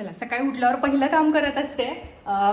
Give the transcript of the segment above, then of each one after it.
चला सकाळी उठल्यावर पहिलं काम करत असते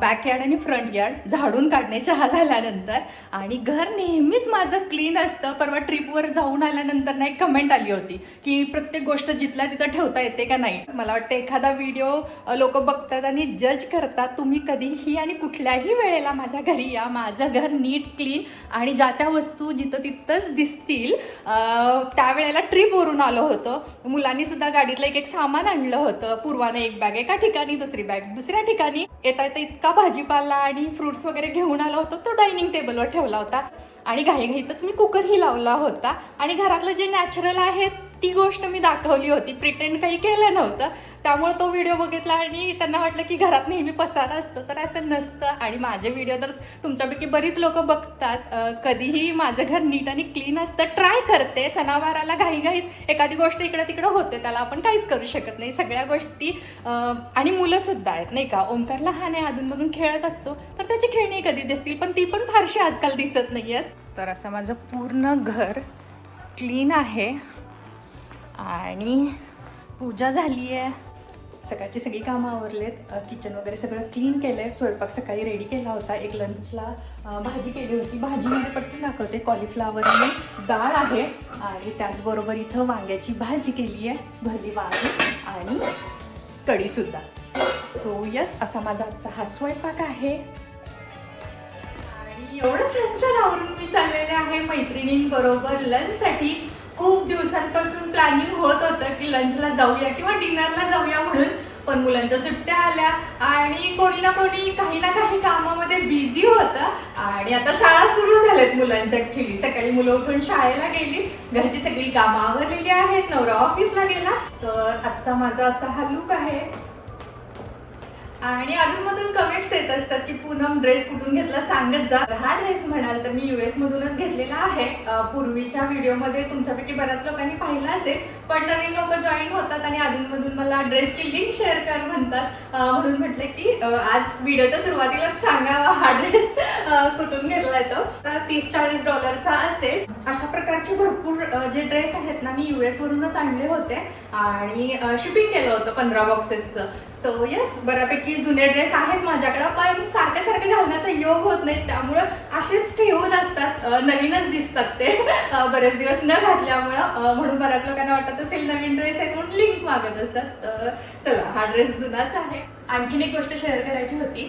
बॅकयार्ड आणि फ्रंट यार्ड झाडून काढणे चहा झाल्यानंतर. आणि घर नेहमीच माझं क्लीन असतं. परवा ट्रिपवर जाऊन आल्यानंतर ना एक कमेंट आली होती की प्रत्येक गोष्ट जिथल्या तिथं ठेवता येते का नाही? मला वाटतं एखादा व्हिडिओ लोक बघतात आणि जज करतात तुम्ही कधीही आणि कुठल्याही वेळेला माझ्या घरी या. माझं घर नीट क्लीन आणि ज्या त्या वस्तू जिथं तिथंच दिसतील. त्यावेळेला ट्रिपवरून आलो होतं. मुलांनी सुद्धा गाडीतलं एक एक सामान आणलं होतं. पूर्वाने एक बॅग एक ठिकाणी दुसरी बॅग दुसऱ्या ठिकाणी. येता येता इतका भाजीपाला आणि फ्रुट्स वगैरे घेऊन आला होता तो डायनिंग टेबलवर ठेवला होता. आणि घाईघाईतच मी कुकरही लावला होता. आणि घरातलं जे नॅचरल आहे ती गोष्ट मी दाखवली होती. प्रिटेंड काही केलं नव्हतं. त्यामुळे तो व्हिडिओ बघितला आणि त्यांना वाटलं की घरात नेहमी पसारा असतो. तर असं नसतं. आणि माझे व्हिडिओ तर तुमच्यापैकी बरीच लोक बघतात. कधीही माझं घर नीट आणि क्लीन असतं ट्राय करते. सणावाराला घाईघाईत एखादी गोष्ट इकडं तिकडं होते त्याला आपण काहीच करू शकत नाही. सगळ्या गोष्टी आणि मुलंसुद्धा आहेत नाही का? ओमकार लहान आहे अधूनमधून खेळत असतो. तर त्याची खेळणी कधी दिसतील? पण ती पण फारशी आजकाल दिसत नाही आहेत तर असं माझं पूर्ण घर क्लीन आहे. आणि पूजा झाली आहे सकाळची सगळी कामं आवरलेत. किचन वगैरे सगळं क्लीन केलं आहे स्वयंपाक सकाळी रेडी केला होता. एक लंचला भाजी केली होती. भाजीमध्ये पटकन दाखवते. कॉलीफ्लावर आणि डाळ आहे. आणि त्याचबरोबर इथं वांग्याची भाजी केली आहे भरली वांगी आणि कढीसुद्धा सो यस असा माझा आजचा हा स्वयंपाक आहे. आणि एवढं छान छान आवरून मी चाललेले आहे मैत्रिणींबरोबर लंचसाठी खूप दिवसांपासून प्लॅनिंग होत होतं की लंचला जाऊया किंवा डिनरला जाऊया म्हणून पण मुलांच्या सुट्ट्या आल्या आणि कोणी ना कोणी काही ना काही कामामध्ये बिझी होतं. आणि आता शाळा सुरू झाल्यात मुलांच्या ॲक्च्युली सकाळी मुलं उठून शाळेला गेली. घरची सगळी कामं आवरलेली आहेत. नवरा ऑफिसला गेला. तर आजचा माझा असा हा लुक आहे. आणि अधूनमधून कमेंट्स येत असतात की पूनम ड्रेस कुठून घेतला? सांगत जा. हा ड्रेस म्हणाल तर मी युएस मधूनच घेतलेला आहे. अं, पूर्वीच्या व्हिडिओमध्ये तुमच्यापैकी बऱ्याच लोकांनी पाहिला असेल पण नवीन लोक जॉईन होतात आणि अधूनमधून मला ड्रेसची लिंक शेअर कर म्हणतात. म्हणून म्हटलं की आज व्हिडिओच्या सुरुवातीलाच सांगावा हा ड्रेस कुठून घेतला येतो तर तीस चाळीस डॉलरचा असेल. अशा प्रकारचे भरपूर जे ड्रेस आहेत ना मी युएस वरूनच आणले होते. आणि शिपिंग केलं होतं पंधरा बॉक्सेसचं सो येस बऱ्यापैकी जुने ड्रेस आहेत माझ्याकडं पण सारखे सारखे घालण्याचा योग होत नाही. त्यामुळं असेच ठेवून असतात. नवीनच दिसतात ते. बरेच दिवस न घातल्यामुळं म्हणून बऱ्याच लोकांना वाटत असेल नवीन ड्रेस आहे म्हणून लिंक मागत असतात. तर चला हा ड्रेस जुनाच आहे. आणखीन एक गोष्ट शेअर करायची होती.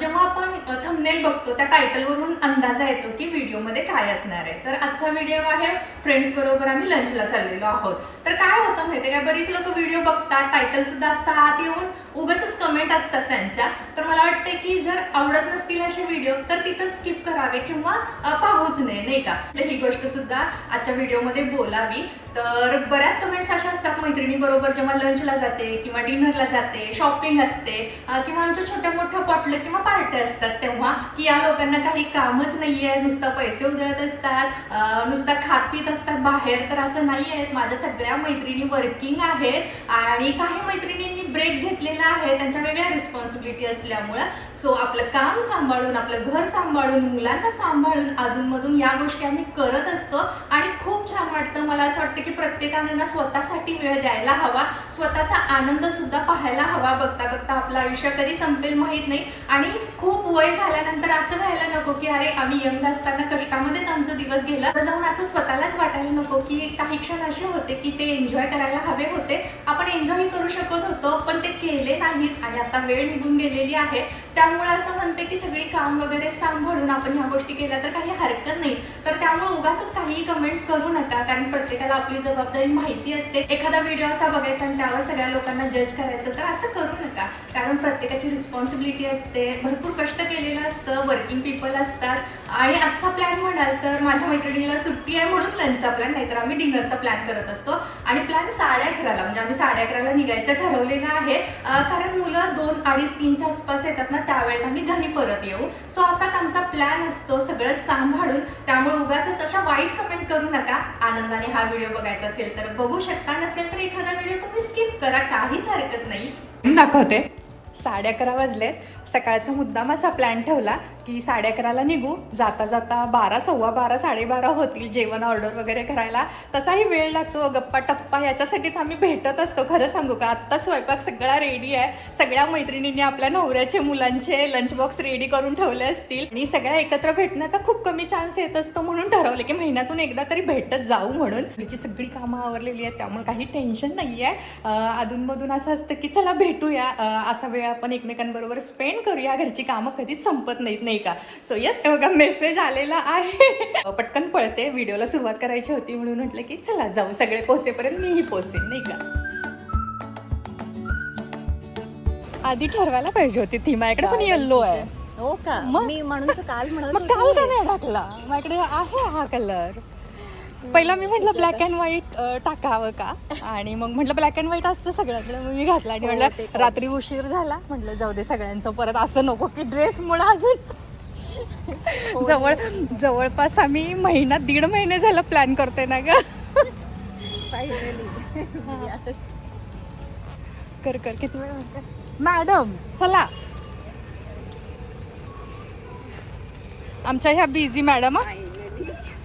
जेव्हा आपण थंबनेल बघतो त्या टायटलवरून अंदाजा येतो की व्हिडिओमध्ये काय असणार आहे. तर आजचा व्हिडिओ आहे फ्रेंड्स बरोबर आम्ही लंचला चाललेलो आहोत. तर काय होतं माहितीये का? बरीच लोक व्हिडिओ बघतात टायटल सुद्धा असतात आत येऊन उगाच कमेंट असतात त्यांच्या. तर मला वाटते की जर आवडत नसतील असे व्हिडिओ तर तिथं स्किप करावे किंवा पाहूच नये नाही का? ही गोष्ट सुद्धा आजच्या व्हिडिओमध्ये बोलावी. तर बऱ्याच कमेंट्स अशा असतात मैत्रिणी बरोबर जेव्हा लंचला जाते किंवा डिनरला जाते शॉपिंग असते किंवा आमच्या छोट्या मोठ्या पॉटलं किंवा पार्ट्या असतात तेव्हा की या लोकांना काही कामच नाहीये नुसतं पैसे उधळत असतात नुसता नुसतं खात पित असतात बाहेर तर असं नाही आहे माझ्या सगळ्या मैत्रिणी वर्किंग आहेत आणि काही मैत्रिणींनी ब्रेक घेतलेला आहे त्यांच्या वेगळ्या रिस्पॉन्सिबिलिटी असल्यामुळं सो आपलं काम सांभाळून आपलं घर सांभाळून मुलांना सांभाळून अधूनमधून या गोष्टी आम्ही करत असतो. आणि खूप छान वाटतं. मला असं वाटतं की प्रत्येकाने ना स्वतःसाठी वेळ द्यायला हवा. स्वतःचा आनंद सुद्धा पाहायला हवा. बघता बघता आपलं आयुष्य कधी संपेल माहीत नाही. आणि खूप वय झाल्यानंतर असं व्हायला नको की अरे आम्ही यंग असताना कष्टामध्येच आमचा दिवस गेला. तर जाऊन असं स्वतःलाच वाटायला नको की काही क्षण असे होते की ते एन्जॉय करायला हवे होते. आपण एन्जॉय करू शकत होतो पण ते केले नाहीत आणि आता वेळ निघून गेलेली आहे. त्यामुळे असं म्हणते की सगळी काम वगैरे सांभाळून आपण ह्या गोष्टी केल्या तर काही हरकत नाही. तर त्यामुळे उगाच काहीही कमेंट करू नका. कारण प्रत्येकाला आपली जबाबदारी माहिती असते. एखादा व्हिडिओ असा बघायचा आणि त्यावर सगळ्या लोकांना जज करायचं तर असं करू नका. कारण प्रत्येकाची रिस्पॉन्सिबिलिटी असते. भरपूर कष्ट केलेलं असतं. वर्किंग पीपल असतात. आणि आजचा प्लॅन म्हणाल तर माझ्या मैत्रिणीला सुट्टी आहे म्हणून लंचचा प्लॅन नाहीतर आम्ही डिनरचा प्लॅन करत असतो. आणि प्लॅन साडे अकराला म्हणजे आम्ही साडे अकराला निघायचं ठरवलेलं आहे. कारण मुलं दोन अडीच तीनच्या आसपास येतात ना त्यावेळेत आम्ही घरी परत येऊ. सो असाच आमचा प्लॅन असतो सगळं सांभाळून. त्यामुळे उगाच अशा वाईट कमेंट करू नका. आनंदाने हा व्हिडिओ बघायचा असेल तर बघू शकता. नसेल तर एखादा व्हिडिओ तुम्ही स्किप करा. काहीच हरकत नाही. दाखवते साडे अकरा वाजलेत. सकाळचा मुद्दाम असा प्लॅन ठेवला की साडे अकराला निघू. जाता जाता बारा सव्वा बारा साडेबारा होतील जेवण ऑर्डर वगैरे करायला. तसाही वेळ लागतो. गप्पा टप्पा याच्यासाठीच आम्ही भेटत असतो. खरं सांगू का? आत्ता स्वयंपाक सगळा रेडी आहे. सगळ्या मैत्रिणींनी आपल्या नवऱ्याचे मुलांचे लंच बॉक्स रेडी करून ठेवले असतील. आणि सगळ्या एकत्र भेटण्याचा खूप कमी चान्स येत असतो म्हणून ठरवलं की महिन्यातून एकदा तरी भेटत जाऊ म्हणून. घरची सगळी कामं आवरलेली आहेत. त्यामुळे काही टेन्शन नाही आहे अधूनमधून असं असतं की चला भेटूया. असा वेळ आपण एकमेकांबरोबर स्पेंड करूया घरची कामं कधीच संपत नाहीत नाही का? सो यस बघा मेसेज आलेला आहे. पटकन पळते. व्हिडिओला सुरुवात करायची होती म्हणून म्हटलं की चला जाऊ. सगळे पोहोचेपर्यंत मीही पोहोचेन नाही का? आधी ठरवायला पाहिजे होती ती. माझ्याकडे पण येल्लो आहे. हो का? मग? मी म्हणून काल म्हणत मग काल का नाही टाकला? माझ्याकडे आहे हा कलर पहिला मी म्हटलं ब्लॅक अँड व्हाईट टाकावं का? आणि मग म्हटलं ब्लॅक अँड व्हाईट असतं सगळ्याकडे मग मी घातला आणि हो, म्हटलं. रात्री उशीर झाला. म्हटलं जाऊ दे सगळ्यांचं परत असं नको की ड्रेस मुळे अजून. जवळ जवळपास आम्ही महिना दीड महिने झालं प्लॅन करतोय ना ग. कर कर किती वेळ मॅडम चला. आमच्या ह्या बिझी मॅडम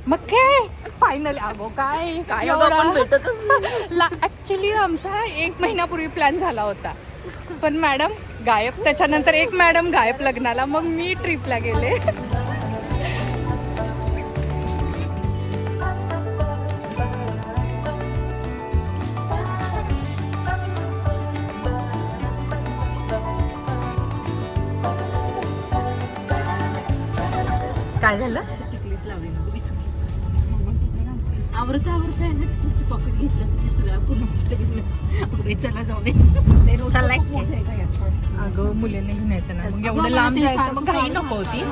मग काय? फायनल अगो काय? काय अगं आपण भेटतच ऍक्च्युली आमचा एक महिन्यापूर्वी प्लॅन झाला होता. पण मॅडम गायब. त्याच्यानंतर एक मॅडम गायब लग्नाला. मग मी ट्रिपला गेले. काय झालं? आवरतं आवरतं आहे ना टिकलीचं पॉकेट घेतलं तर दिसतो का पूर्ण बिझनेस अगं चला जाऊ दे. ते रोज चाललंय. मोठं आहे का? अगं मुलींनी घेऊन यायचं ना. मग एवढं लांब जायचं मग चालू नको होती.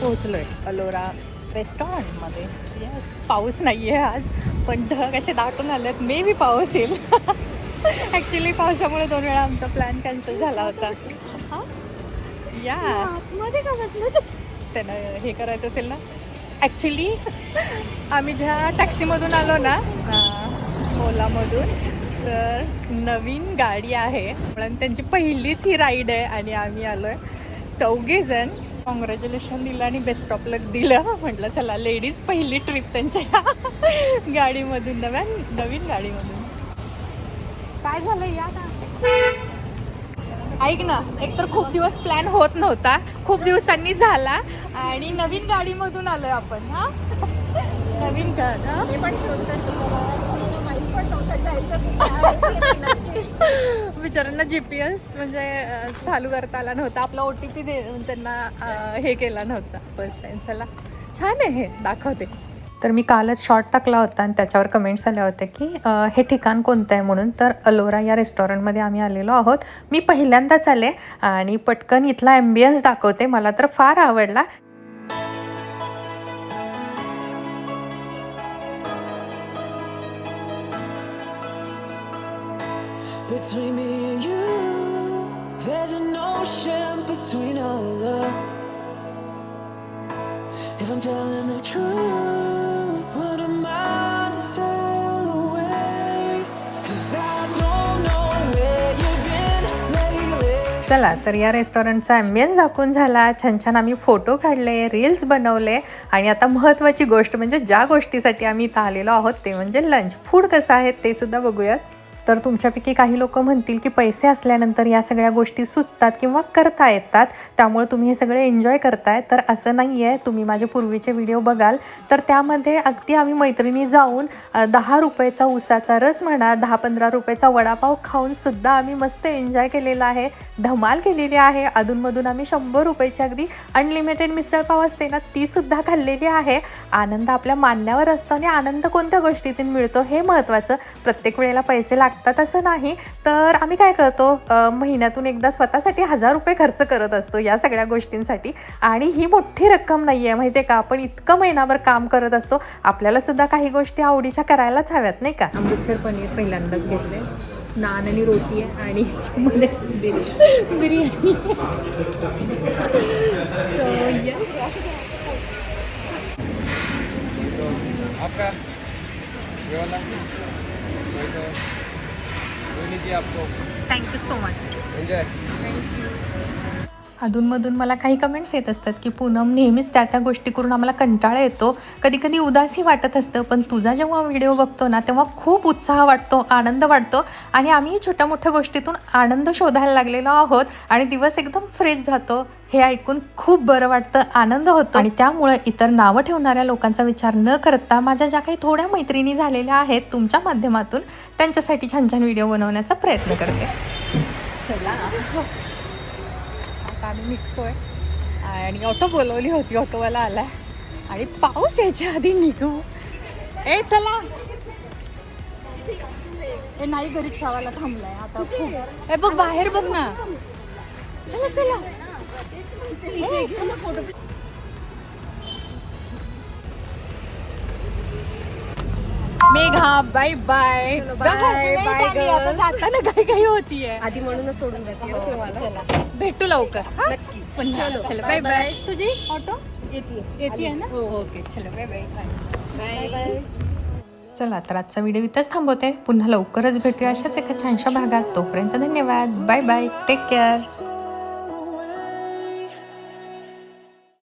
पोहोचलोय अलोरा रेस्टॉरंटमध्ये. येस पाऊस नाही आहे आज पण ढग असे दाटून आलेत. मे बी पाऊस येईल. ॲक्च्युली पावसामुळे दोन वेळा आमचा प्लॅन कॅन्सल झाला होता? या. आतमध्ये का बसलं ते? त्यांना हे करायचं असेल ना. ॲक्च्युली आम्ही ज्या टॅक्सीमधून आलो ना ओलामधून तर नवीन गाडी आहे. म्हणून त्यांची पहिलीच ही राईड आहे आणि आम्ही आलो आहे चौघेजण. कॉंग्रॅच्युलेशन दिलं आणि बेस्ट ऑफ लक दिलं. म्हटलं चला लेडीज पहिली ट्रिप त्यांच्या गाडीमधून नव्या नवीन गाडीमधून. काय झालं या ना ऐक ना एक तर खूप दिवस प्लॅन होत नव्हता. खूप दिवसांनी झाला. आणि नवीन गाडीमधून आलोय आपण हा? नवीन गाड हा? पण. बिचारांना जी पी एस म्हणजे चालू करता आला नव्हता. आपला ओ टी पी दे त्यांना हे केला नव्हता. फर्स्ट टाइम चला. छान आहे हे. दाखवते. तर मी कालच शॉर्ट टाकला होता आणि त्याच्यावर कमेंट्स आल्या होत्या की हे ठिकाण कोणतं आहे म्हणून? तर अलोरा या रेस्टॉरंटमध्ये आम्ही आलेलो आहोत. मी पहिल्यांदाच आले आणि पटकन इथला ॲम्बियन्स दाखवते. मला तर फार आवडला. Between me and you, there's an ocean between our love. If I'm telling the truth, चला तर या रेस्टॉरंटचा ॲम्बियन्स दाखवून झाला. छान छान आम्ही फोटो काढले रील्स बनवले. आणि आता महत्त्वाची गोष्ट म्हणजे ज्या गोष्टीसाठी आम्ही इथं आलेलो आहोत ते म्हणजे लंच फूड कसं आहे ते सुद्धा बघूयात. तर तुमच्यापैकी काही लोक म्हणतील की पैसे असल्यानंतर या सगळ्या गोष्टी सुचतात किंवा करता येतात. त्यामुळे तुम्ही हे सगळे एन्जॉय करताय. तर असं नाही आहे तुम्ही माझे पूर्वीचे व्हिडिओ बघाल. तर त्यामध्ये अगदी आम्ही मैत्रिणी जाऊन दहा रुपयाचा उसाचा रस म्हणा दहा पंधरा रुपयाचा वडापाव खाऊन सुद्धा आम्ही मस्त एन्जॉय केलेला आहे. धमाल केलेली आहे. अधूनमधून आम्ही शंभर रुपयाची अगदी अनलिमिटेड मिसळपाव असते ना ती सुद्धा खाल्लेली आहे. आनंद आपल्या मान्यावर असतो आणि आनंद कोणत्या गोष्टीतून मिळतो हे महत्त्वाचं प्रत्येक वेळेला पैसे लागतात. असं नाही. तर आम्ही काय करतो महिन्यातून एकदा स्वतःसाठी हजार रुपये खर्च करत असतो या सगळ्या गोष्टींसाठी. आणि ही मोठी रक्कम नाही आहे माहिती आहे का? आपण इतकं महिनाभर काम करत असतो. आपल्याला सुद्धा काही गोष्टी आवडीच्या करायलाच हव्यात नाही का? अमृतसर पनीर पहिल्यांदाच घेतले नान आणि रोटी आहे आणि बिर्याणी. आपका ये वाला आपको थँक्यू सो मच एंजॉय अधूनमधून मला काही कमेंट्स येत असतात की पूनम नेहमीच त्या त्या गोष्टी करून आम्हाला कंटाळा येतो. कधी कधी उदासी वाटत असतं पण तुझा जेव्हा व्हिडिओ बघतो ना तेव्हा खूप उत्साह वाटतो आनंद वाटतो. आणि आम्ही छोट्या मोठ्या गोष्टीतून आनंद शोधायला लागलेलो आहोत आणि दिवस एकदम फ्रेश जातो. हे ऐकून खूप बरं वाटतं आनंद होतो. आणि त्यामुळे इतर नावं ठेवणाऱ्या लोकांचा विचार न करता माझ्या ज्या काही थोड्या मैत्रिणी झालेल्या आहेत तुमच्या माध्यमातून त्यांच्यासाठी छान छान व्हिडिओ बनवण्याचा प्रयत्न करते. चला. आता आम्ही निघतोय. आणि ऑटो बोलवली होती ऑटोवाला आलाय. आणि पाऊस यायच्या आधी निघू. ए चला. ए नाही घरी रिक्षावाला थांबलाय. आता खूप ए बघ बाहेर बघ ना. चला चला. ए, Megha bye bye. Bye bye आता जाताना काय काय होतीये. आधी म्हणूनच सोडून जाते. चला. भेटू लवकर. हा? नक्की. पुन्हा चलो. चला बाय बाय तुझी ऑटो येते येते ना? हो ओके. चलो बाय बाय बाय बाय चला तर आजचा व्हिडिओ इथंच थांबवते. पुन्हा लवकरच भेटूया अशाच एका छानशा भागात. तोपर्यंत धन्यवाद. Bye bye take care